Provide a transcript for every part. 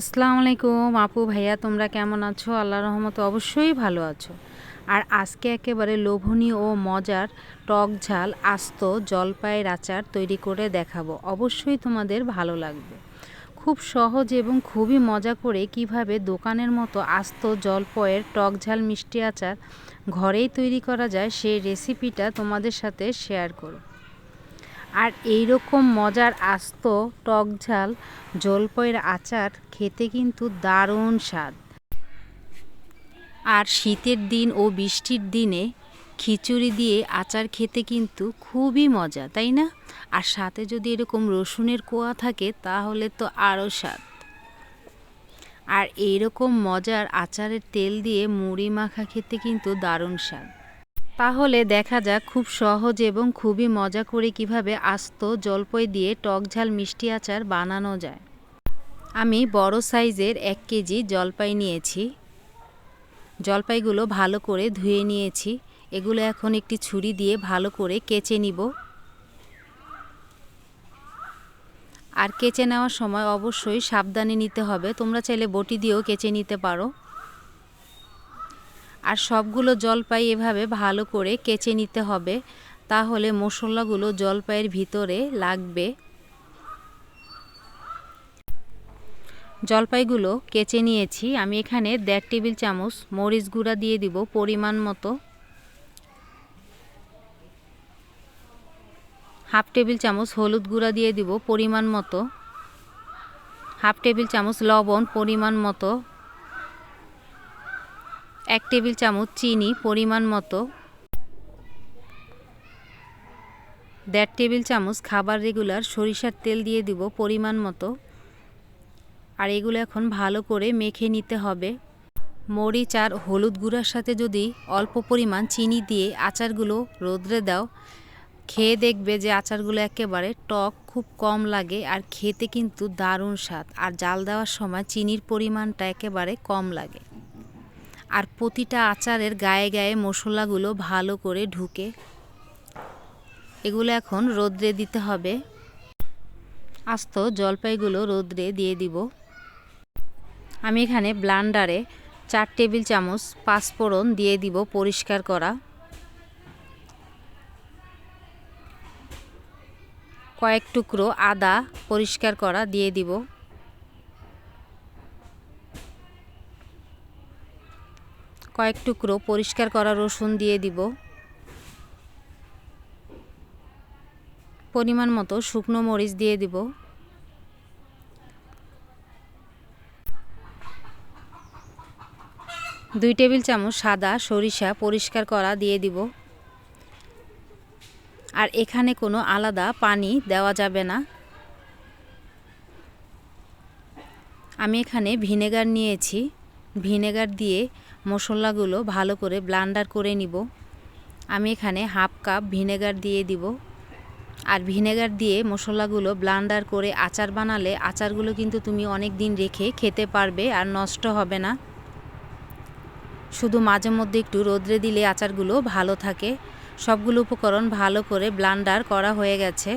আসসালামু আলাইকুম আপু, ভাইয়া, তোমরা কেমন আছো? আল্লাহ রহমতে অবশ্যই ভালো আছো। আর আজকে একেবারে লোভনীয় ও মজার টক ঝাল, আস্ত জলপাইয়ের আচার তৈরি করে দেখাবো। অবশ্যই তোমাদের ভালো লাগবে। খুব সহজ এবং খুবই মজা করে কীভাবে দোকানের মতো আস্ত জলপয়ের টক ঝাল মিষ্টি আচার ঘরেই তৈরি করা যায়, সেই রেসিপিটা তোমাদের সাথে শেয়ার করো আর এই রকম মজার আস্ত টক ঝাল, জলপইয়ের আচার খেতে কিন্তু দারুণ স্বাদ। আর শীতের দিন ও বৃষ্টির দিনে খিচুড়ি দিয়ে আচার খেতে কিন্তু খুবই মজা, তাই না? আর সাথে যদি এরকম রসুনের কোয়া থাকে, তাহলে তো আরও স্বাদ। আর এইরকম মজার আচারের তেল দিয়ে মুড়ি মাখা খেতে কিন্তু দারুণ স্বাদ। তাহলে দেখা যাক খুব সহজ এবং খুবই মজা করে কীভাবে আস্ত জলপই দিয়ে টক ঝাল মিষ্টি আচার বানানো যায়। আমি বড় সাইজের এক কেজি জলপাই নিয়েছি। জলপাইগুলো ভালো করে ধুয়ে নিয়েছি। এগুলো এখন একটি ছুরি দিয়ে ভালো করে কেচে নিব। আর কেচে নেওয়ার সময় অবশ্যই সাবধানে নিতে হবে। তোমরা চাইলে বটি দিয়েও কেচে নিতে পারো। আর সবগুলো জলপাই এভাবে ভালো করে কেচে নিতে হবে, তাহলে মশলাগুলো জলপাইয়ের ভিতরে লাগবে। জলপাইগুলো কেচে নিয়েছি, আমি এখানে দেড় টেবিল চামচ মরিচ গুঁড়া দিয়ে দিব পরিমাণ মতো। হাফ টেবিল চামচ হলুদ গুঁড়া দিয়ে দিব পরিমাণ মতো। হাফ টেবিল চামচ লবণ পরিমাণ মতো। এক টেবিল চামচ চিনি পরিমাণ মতো। দেড় টেবিল চামচ খাবার রেগুলার সরিষার তেল দিয়ে দিব পরিমাণ মতো। আর এগুলো এখন ভালো করে মেখে নিতে হবে। মরিচ আর হলুদ গুঁড়ার সাথে যদি অল্প পরিমাণ চিনি দিয়ে আচারগুলো রোদ্রে দাও, খেয়ে দেখবে যে আচারগুলো একেবারে টক, খুব কম লাগে আর খেতে কিন্তু দারুণ স্বাদ। আর জাল দেওয়ার সময় চিনির পরিমাণটা একেবারে কম লাগে। আর প্রতিটা আচারের গায়ে গায়ে মশলাগুলো ভালো করে ঢুকে। এগুলো এখন রোদ্রে দিতে হবে। আস্ত জলপাইগুলো রোদ্রে দিয়ে দিব। আমি এখানে ব্লান্ডারে চার টেবিল চামচ পাঁচফোড়ন দিয়ে দিব পরিষ্কার করা। কয়েক টুকরো আদা পরিষ্কার করা দিয়ে দিব। কয়েক টুকরো পরিষ্কার করা রসুন দিয়ে দিব। পরিমাণ মতো শুকনো মরিচ দিয়ে দিব। দুই টেবিল চামচ সাদা সরিষা পরিষ্কার করা দিয়ে দিব। আর এখানে কোনো আলাদা পানি দেওয়া যাবে না। আমি এখানে ভিনেগার নিয়েছি। ভিনেগার দিয়ে মশলাগুলো ভালো করে ব্লান্ডার করে নিব। আমি এখানে হাফ কাপ ভিনেগার দিয়ে দিব। আর ভিনেগার দিয়ে মশলাগুলো ব্লান্ডার করে আচার বানালে আচারগুলো কিন্তু তুমি অনেক দিন রেখে খেতে পারবে আর নষ্ট হবে না। শুধু মাঝে মধ্যে একটু রোদ্রে দিলে আচারগুলো ভালো থাকে। সবগুলো উপকরণ ভালো করে ব্লান্ডার করা হয়ে গেছে।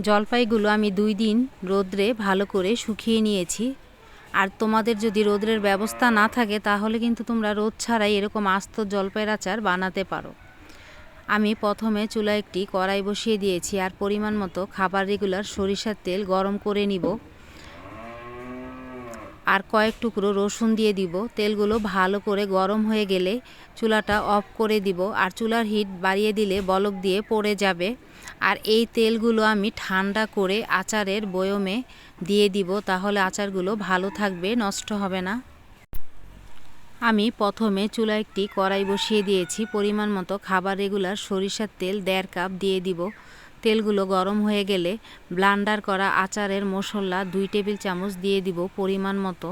জলপাইগুলো আমি দুই দিন রোদ্রে ভালো করে শুকিয়ে নিয়েছি। আর তোমাদের যদি রোদ্রের ব্যবস্থা না থাকে, তাহলে কিন্তু তোমরা রোদ ছাড়াই এরকম আস্ত জলপাইয়ের আচার বানাতে পারো। আমি প্রথমে চুলা একটি কড়াই বসিয়ে দিয়েছি আর পরিমাণ মতো খাবার রেগুলার সরিষার তেল গরম করে নিব। আর কয়েক টুকরো রসুন দিয়ে দিব। তেলগুলো ভালো করে গরম হয়ে গেলে চুলাটা অফ করে দিব আর চুলার হিট বাড়িয়ে দিলে বলক দিয়ে পড়ে যাবে। আর এই তেলগুলো আমি ঠান্ডা করে আচারের বয়মে দিয়ে দিব তাহলে আচারগুলো ভালো থাকবে, নষ্ট হবে না। আমি প্রথমে চুলা একটি কড়াই বসিয়ে দিয়েছি। পরিমাণ মতো খাবার রেগুলার সরিষার তেল দেড় কাপ দিয়ে দিব। তেলগুলো গরম হয়ে গেলে ব্লান্ডার করা আচারের মশলা দুই টেবিল চামচ দিয়ে দিব পরিমাণ মতো।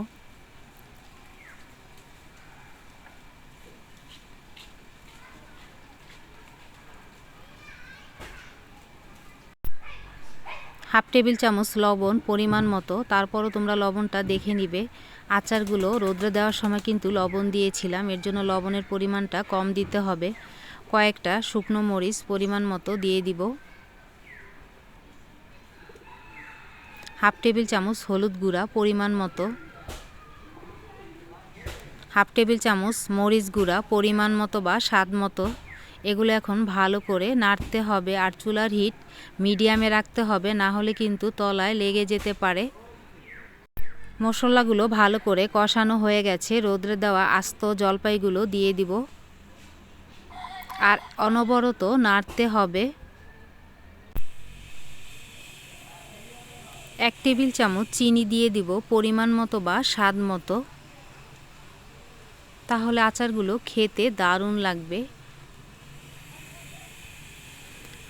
হাফ টেবিল চামচ লবণ পরিমাণ মতো, তারপরও তোমরা লবণটা দেখে নিবে। আচারগুলো রোদ্রে দেওয়ার সময় কিন্তু লবণ দিয়েছিলাম, এর জন্য লবণের পরিমাণটা কম দিতে হবে। কয়েকটা শুকনো মরিচ পরিমাণ মতো দিয়ে দিব। হাফ টেবিল চামচ হলুদ গুঁড়া পরিমাণ মতো। হাফ টেবিল চামচ মরিচ গুঁড়া পরিমাণ মতো বা স্বাদ মতো। এগুলো এখন ভালো করে নাড়তে হবে আর চুলার হিট মিডিয়ামে রাখতে হবে, না হলে কিন্তু তলায় লেগে যেতে পারে। মশলাগুলো ভালো করে কষানো হয়ে গেছে, রোদ্রে দেওয়া আস্ত জলপাইগুলো দিয়ে দিব। আর অনবরত নাড়তে হবে। এক টেবিল চামচ চিনি দিয়ে দিব, পরিমাণ মতো বা স্বাদ মতো। তাহলে আচারগুলো খেতে দারুণ লাগবে।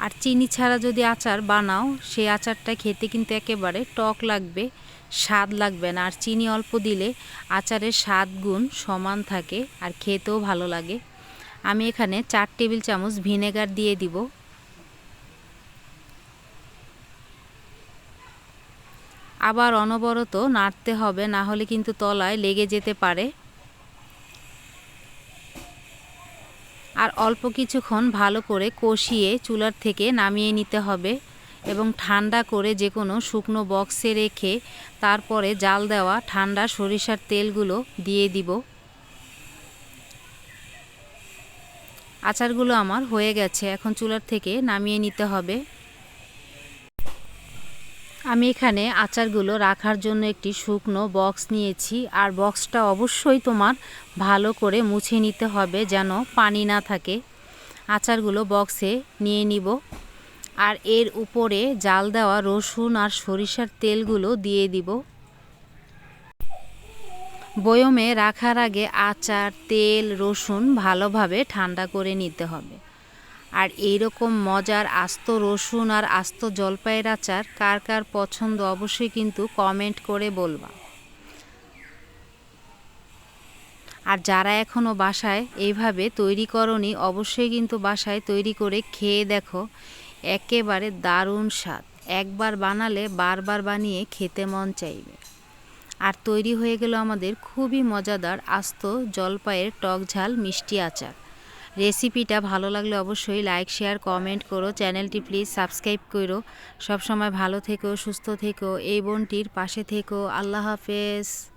আর চিনি ছাড়া যদি আচার বানাও, সেই আচারটা খেতে কিন্তু একেবারে টক লাগবে, স্বাদ লাগবে না। আর চিনি অল্প দিলে আচারের স্বাদ গুণ সমান থাকে আর খেতেও ভালো লাগে। আমি এখানে চার টেবিল চামচ ভিনেগার দিয়ে দিব। আবার অনবরত নাড়তে হবে, না হলে কিন্তু তলায় লেগে যেতে পারে। আর অল্প কিছুক্ষণ ভালো করে কষিয়ে চুলার থেকে নামিয়ে নিতে হবে এবং ঠান্ডা করে যে কোনো শুকনো বক্সে রেখে তারপরে জাল দেওয়া ঠান্ডা সরিষার তেলগুলো দিয়ে দিব। আচারগুলো আমার হয়ে গেছে, এখন চুলার থেকে নামিয়ে নিতে হবে। আমি এখানে আচারগুলো রাখার জন্য একটি শুকনো বক্স নিয়েছি, আর বক্সটা অবশ্যই তোমার ভালো করে মুছে নিতে হবে যেন পানি না থাকে। আচারগুলো বক্সে নিয়ে নিব, আর এর উপরে জাল দেওয়া রসুন আর সরিষার তেলগুলো দিয়ে দিব। বয়মে রাখার আগে আচার, তেল, রসুন ভালোভাবে ঠান্ডা করে নিতে হবে। আর এই রকম মজার আস্ত রসুন আর আস্ত জলপাইয়ের আচার কার কার পছন্দ অবশ্যই কিন্তু কমেন্ট করে বলবা। আর যারা এখনও বাসায় এইভাবে তৈরি করনি, অবশ্যই কিন্তু বাসায় তৈরি করে খেয়ে দেখো, একেবারে দারুণ স্বাদ। একবার বানালে বারবার বানিয়ে খেতে মন চাইবে। আর তৈরি হয়ে গেল আমাদের খুবই মজাদার আস্ত জলপাইয়ের টক ঝাল মিষ্টি আচার। রেসিপিটা ভালো লাগলে অবশ্যই লাইক শেয়ার কমেন্ট করো। চ্যানেলটি প্লিজ সাবস্ক্রাইব করো। সবসময় ভালো থেকো, সুস্থ থেকো, এই বোনটির পাশে থেকো। আল্লাহ হাফেজ।